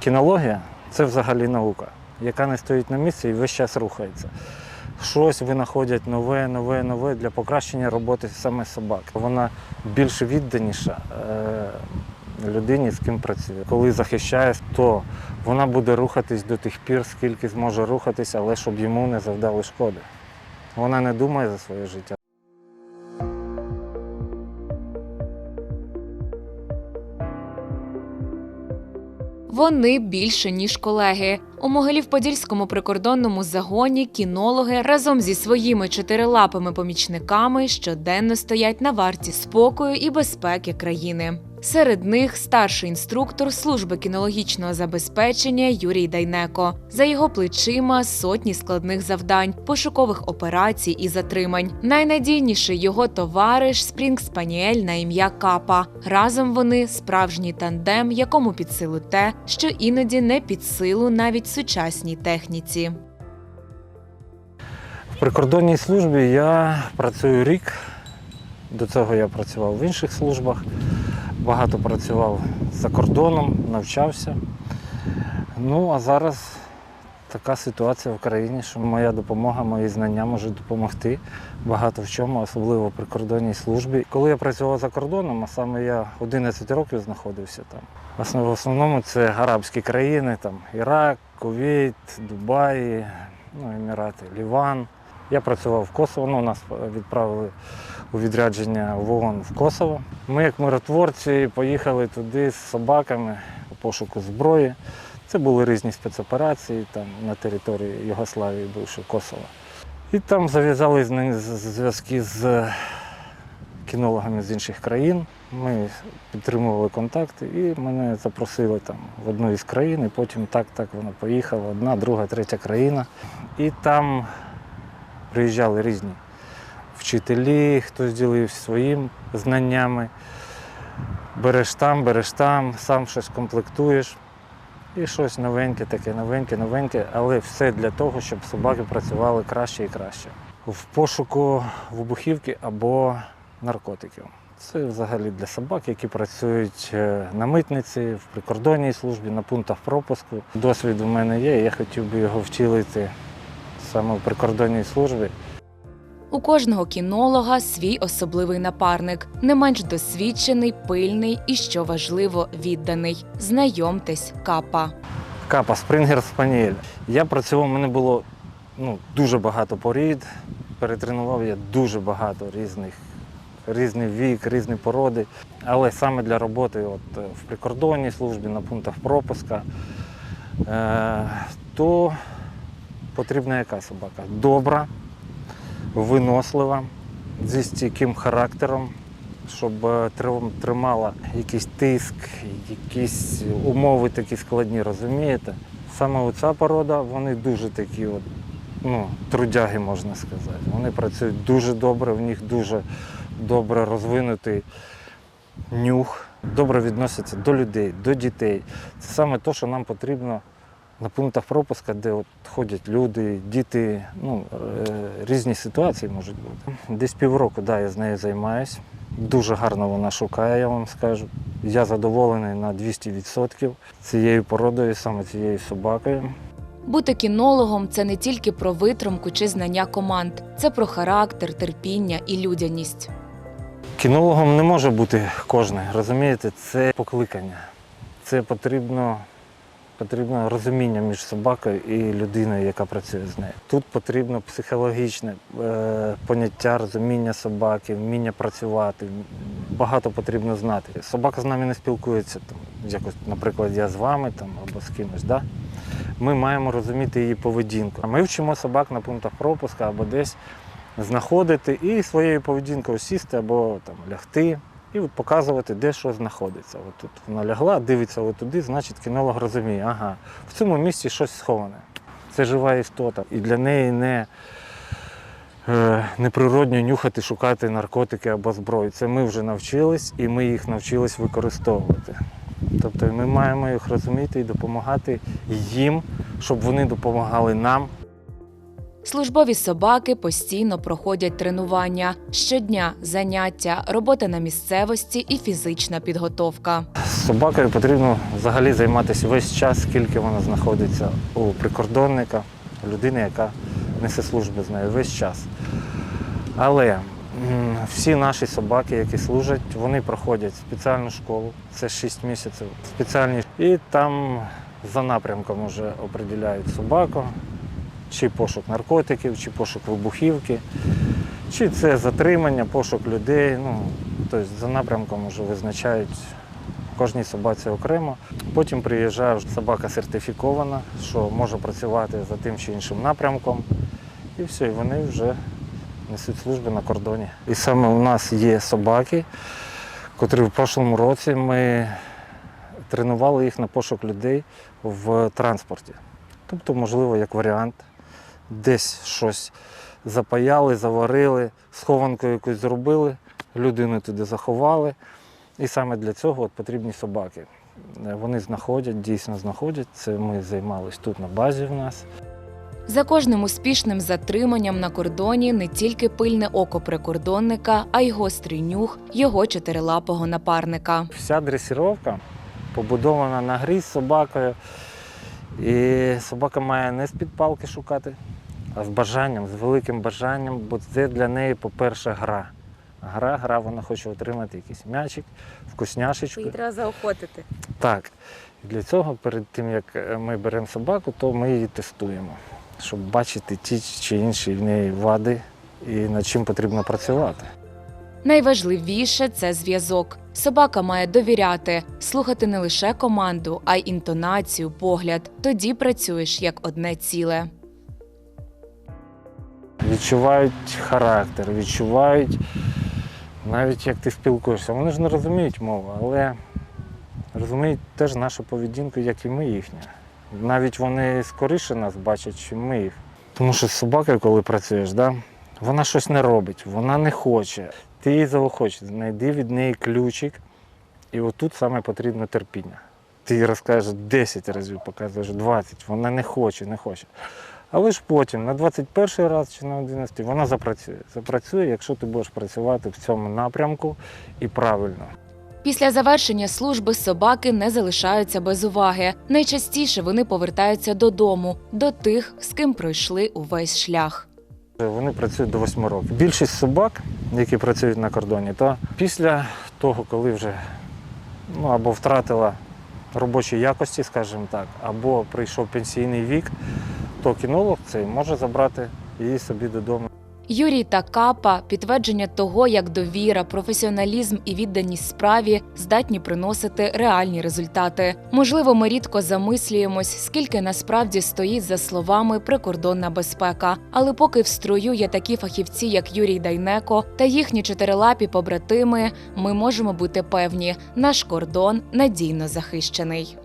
Кінологія це взагалі наука, яка не стоїть на місці і весь час рухається. Щось винаходять нове, нове, нове для покращення роботи саме собак. Вона більш відданіша е, людині, з ким працює. Коли захищає, то вона буде рухатись до тих пір, скільки зможе рухатися, але щоб йому не завдали шкоди. Вона не думає за своє життя. Вони більше ніж колеги. У Могилів-Подільському прикордонному загоні кінологи разом зі своїми чотирилапими помічниками щоденно стоять на варті спокою і безпеки країни. Серед них старший інструктор служби кінологічного забезпечення Юрій Дайнеко. За його плечима сотні складних завдань, пошукових операцій і затримань. Найнадійніший його товариш Спрінг Спаніель на ім'я Капа. Разом вони справжній тандем, якому під силу те, що іноді не під силу навіть сучасній техніці. В прикордонній службі я працюю рік. До цього я працював в інших службах. Багато працював за кордоном, навчався. Ну, а зараз така ситуація в країні, що моя допомога, мої знання можуть допомогти багато в чому, особливо в прикордонній службі. Коли я працював за кордоном, а саме я 11 років знаходився там. В основному це арабські країни, там Ірак, Кувейт, Дубай, ну, Емірати, Ліван. Я працював в Косово, ну, нас відправили у відрядження в ООН в Косово. Ми, як миротворці, поїхали туди з собаками у пошуку зброї. Це були різні спецоперації там, на території Югославії, бившого Косова. І там зав'язали зв'язки з кінологами з інших країн. Ми підтримували контакти і мене запросили там в одну із країн, і потім так, так воно поїхало, одна, друга, третя країна. І там приїжджали різні вчителі, хтось ділився своїм знаннями. Береш там, береш там, сам щось комплектуєш. І щось новеньке, таке новеньке, новеньке, але все для того, щоб собаки працювали краще і краще. В пошуку вибухівки або наркотиків. Це взагалі для собак, які працюють е, на митниці, в прикордонній службі, на пунктах пропуску. Досвід у мене є, я хотів би його втілити саме в прикордонній службі. У кожного кінолога свій особливий напарник, не менш досвідчений, пильний і, що важливо, відданий. Знайомтесь, капа. Капа Спрингер Спаніель. Я працював, у мене було ну, дуже багато порід. Перетренував я дуже багато різних, різний вік, різні породи. Але саме для роботи от, в прикордонній службі, на пунктах пропуска, е, то потрібна яка собака? Добра, винослива, зі стійким характером, щоб е, тримала якийсь тиск, якісь умови такі складні, розумієте? Саме оця порода, вони дуже такі от, ну, трудяги, можна сказати. Вони працюють дуже добре, в них дуже добре розвинутий нюх, добре відносяться до людей, до дітей. Це саме те, що нам потрібно на пунктах пропуска, де от ходять люди, діти, ну, е, різні ситуації можуть бути. Десь півроку да, я з нею займаюся. Дуже гарно вона шукає, я вам скажу. Я задоволений на 200% цією породою, саме цією собакою. Бути кінологом це не тільки про витримку чи знання команд, це про характер, терпіння і людяність. Кінологом не може бути кожен, розумієте, це покликання. Це потрібно, потрібно розуміння між собакою і людиною, яка працює з нею. Тут потрібно психологічне е, поняття, розуміння собаки, вміння працювати. Багато потрібно знати. Собака з нами не спілкується, там, якось, наприклад, я з вами там, або з кимось. Да? Ми маємо розуміти її поведінку. Ми вчимо собак на пунктах пропуска або десь знаходити і своєю поведінкою сісти або там лягти і показувати, де що знаходиться. От тут вона лягла, дивиться отуди, значить кінолог розуміє, ага, в цьому місці щось сховане. Це жива істота. І для неї не, е, неприродньо нюхати, шукати наркотики або зброю. Це ми вже навчились і ми їх навчились використовувати. Тобто ми маємо їх розуміти і допомагати їм, щоб вони допомагали нам Службові собаки постійно проходять тренування щодня, заняття, робота на місцевості і фізична підготовка. Собакою потрібно взагалі займатися весь час, скільки вона знаходиться у прикордонника, людини, яка несе службу з нею весь час. Але всі наші собаки, які служать, вони проходять спеціальну школу, це 6 місяців, спеціальні, і там за напрямком вже определяють собаку, чи пошук наркотиків, чи пошук вибухівки, чи це затримання, пошук людей. Ну, тобто за напрямком вже визначають кожній собаці окремо. Потім приїжджає собака сертифікована, що може працювати за тим чи іншим напрямком. І все, і вони вже несуть служби на кордоні. І саме у нас є собаки, котрі в прошлому році ми тренували їх на пошук людей в транспорті. Тобто, можливо, як варіант, десь щось запаяли, заварили, схованку якусь зробили, людину туди заховали. І саме для цього от потрібні собаки. Е, Вони знаходять, дійсно знаходять. Це ми займалися тут на базі в нас. За кожним успішним затриманням на кордоні не тільки пильне око прикордонника, а й гострий нюх його чотирилапого напарника. Вся дресіровка побудована на грі з собакою. І собака має не з-під палки шукати, з бажанням, з великим бажанням, бо це для неї, по-перше, гра. Гра, гра, вона хоче отримати якийсь м'ячик, вкусняшечку. Її треба заохотити. Так. І для цього, перед тим як е, ми беремо собаку, то ми її тестуємо, щоб бачити ті чи інші в неї вади і над чим потрібно працювати. Найважливіше це зв'язок. Собака має довіряти, слухати не лише команду, а й інтонацію, погляд. Тоді працюєш як одне ціле. Відчувають характер, відчувають навіть як ти спілкуєшся. Вони ж не розуміють мову, але розуміють теж нашу поведінку, як і ми їхню. Навіть вони скоріше нас бачать, чим ми їх. Тому що з собакою, коли працюєш, да, вона щось не робить, вона не хоче. Ти її заохочеш, знайди від неї ключик, і отут саме потрібно терпіння. Ти їй розкажеш 10 разів, показуєш 20, вона не хоче, не хоче. Але ж потім, на 21 раз чи на 11 вона запрацює. Запрацює, якщо ти будеш працювати в цьому напрямку і правильно. Після завершення служби собаки не залишаються без уваги. Найчастіше вони повертаються додому, до тих, з ким пройшли увесь шлях. Вони працюють до 8 років. Більшість собак, які працюють на кордоні, то після того, коли вже ну, або втратила робочі якості, скажімо так, або прийшов пенсійний вік, то кінолог цей може забрати її собі додому. Юрій та Капа підтвердження того, як довіра, професіоналізм і відданість справі здатні приносити реальні результати. Можливо, ми рідко замислюємось, скільки насправді стоїть за словами прикордонна безпека. Але поки в строю є такі фахівці, як Юрій Дайнеко та їхні чотирилапі побратими, ми можемо бути певні, наш кордон надійно захищений.